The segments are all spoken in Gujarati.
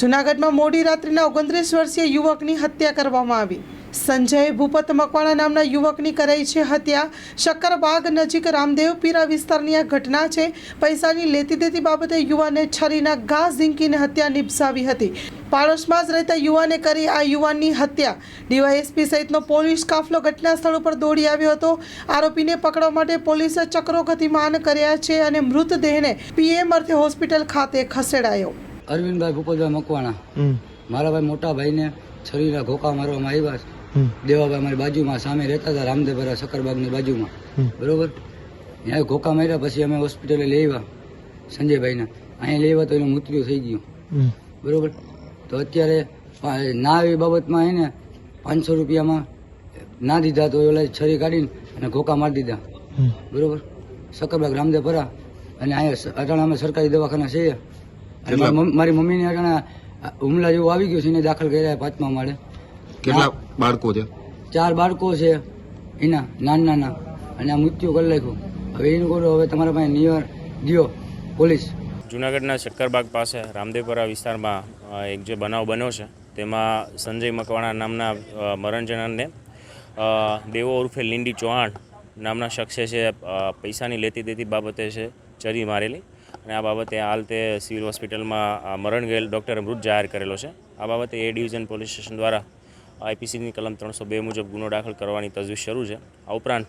જૂનાગઢમાં મોડી રાત્રિના ઓગણત્રીસ વર્ષીય યુવકની હત્યા કરવામાં આવી. સંજય ભૂપત મકવાણા નામના યુવકની કરાઈ છે હત્યા. શક્કરબાગ નજીક રામદેવપીરા વિસ્તારની આ ઘટના છે. પૈસાની લેતી દેતી બાબતે યુવાને છરીના ઘા ઝીંકીને હત્યા નિપજાવી હતી. પાડોશમાં જ રહેતા યુવાને કરી આ યુવાનની હત્યા. ડીવાયએસપી સહિતનો પોલીસ કાફલો ઘટના સ્થળ ઉપર દોડી આવ્યો હતો. આરોપીને પકડવા માટે પોલીસે ચક્રો ગતિમાન કર્યા છે અને મૃતદેહને પીએમ અર્થે હોસ્પિટલ ખાતે ખસેડાયો. અરવિંદભાઈ ભૂપતભાઈ મકવાણા. મારા ભાઈ મોટા ભાઈને છરીના ઘોકા મારવામાં આવ્યા દેવાભાઈ મારી બાજુમાં સામે રહેતા હતા રામદેવપરા સક્કરબાગની બાજુમાં. બરોબર? ત્યાં ઘોકા માર્યા પછી અમે હોસ્પિટલે લઈ આવ્યા સંજયભાઈને. અહીંયા લઈ આવ્યા તો એનું મૃત્યુ થઈ ગયું. બરોબર? તો અત્યારે ના એવી બાબતમાં એને પાંચસો રૂપિયામાં ના દીધા તો ઓલા છરી કાઢીને અને ઘોકા મારી દીધા. બરોબર? સક્કરબાગ રામદેવપરા અને અહીંયા અટાણા અમે સરકારી દવાખાના છીએ મારી મમ્મી- મારી મમ્મીને અટાણા હુમલા જેવું આવી ગયું છે એને દાખલ કર્યા પાંચમા માળે. કેટલા બાળકો છે? ચાર બાળકો છે એના નાના નાના અને આ મૃત્યુ કરી નાખ્યું. હવે એનું કહું હવે તમારા પાસે નિયર ગયો પોલીસ. જુનાગઢના શક્કરબાગ પાસે રામદેવપરા વિસ્તારમાં એક જે બનાવ બન્યો છે તેમાં સંજય મકવાણા નામના મરણ દેવો ઉર્ફે લીંડી ચૌહાણ નામના શખ્સે છે પૈસાની લેતી દેતી બાબતે છે ચરી મારેલી. અને આ બાબતે હાલ તે સિવિલ હોસ્પિટલમાં મરણ ગયેલ ડૉક્ટરે મૃત જાહેર કરેલો છે. આ બાબતે એ ડિવિઝન પોલીસ સ્ટેશન દ્વારા આઈપીસીની કલમ ત્રણસો બે મુજબ ગુનો દાખલ કરવાની તજવીજ શરૂ છે. આ ઉપરાંત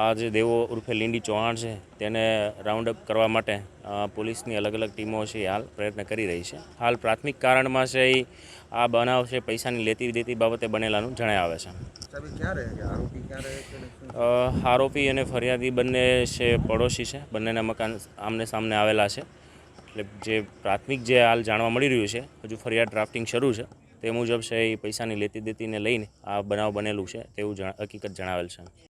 આ જે દેવો ઉર્ફે લીંડી ચૌહાણ છે તેને રાઉન્ડ અપ કરવા માટે પોલીસની અલગ અલગ ટીમો છે એ હાલ પ્રયત્ન કરી રહી છે. હાલ પ્રાથમિક કારણમાં છે એ આ બનાવ છે પૈસાની લેતી દેતી બાબતે બનેલાનું જણાય આવે છે. આરોપી અને ફરિયાદી બંને છે પડોશી છે બંનેના મકાન આમને સામને આવેલા છે. એટલે જે પ્રાથમિક જે હાલ જાણવા મળી રહ્યું છે હજુ ફરિયાદ ડ્રાફ્ટિંગ શરૂ છે તે મુજબ છે એ પૈસાની લેતી દેતીને લઈને આ બનાવ બનેલું છે તેવું જણ- હકીકત જણાવેલ છે.